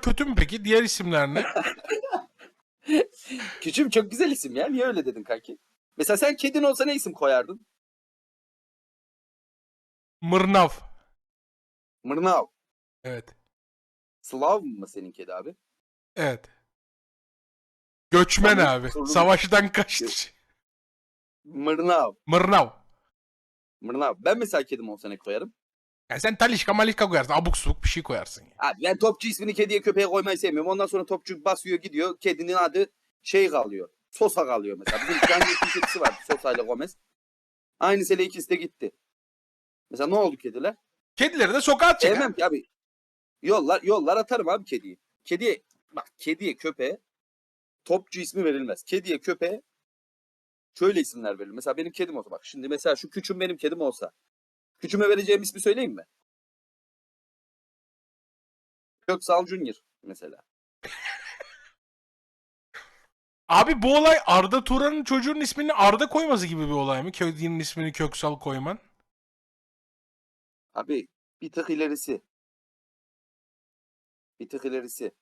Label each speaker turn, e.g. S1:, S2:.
S1: kadar kötü mü peki? Diğer isimler ne?
S2: Küçüğüm çok güzel isim ya. Niye öyle dedin kanki? Mesela sen kedin olsa ne isim koyardın?
S1: Mırnav.
S2: Mırnav.
S1: Evet.
S2: Slav mı senin kedi abi?
S1: Evet. Göçmen
S2: Tamam,
S1: abi.
S2: sorun-
S1: Savaştan kaçtı.
S2: Mırnav.
S1: Mırnav.
S2: Mırnav. Ben mesela kedim olsa ne koyarım?
S1: Yani sen Talişka Malişka koyarsın. Abuk subuk bir şey koyarsın. ya.
S2: Abi ben topçu ismini kediye köpeğe koymayı sevmiyorum. Ondan sonra topçu basıyor gidiyor. Kedinin adı şey kalıyor. Sosa kalıyor mesela. Bizim kendi iki kedisi var. Sosa ile Gomez. Aynısıyla ikisi de gitti. Mesela ne oldu kediler?
S1: Kedileri de sokağa atacak.
S2: Sevmem ki abi. Yollar, yollar atarım abi kediyi. Kediye, bak kediye köpeğe topçu ismi verilmez. Kediye köpeğe şöyle isimler verilir. Mesela benim kedim olsa bak şimdi mesela şu küçüm benim kedim olsa. Küçüme vereceğim ismi söyleyeyim mi? Köksal Junior mesela.
S1: Abi bu olay Arda Turan'ın çocuğunun ismini Arda koyması gibi bir olay mı? Kedinin ismini Köksal koyman.
S2: Abi bir tık ilerisi. Bir tık ilerisi.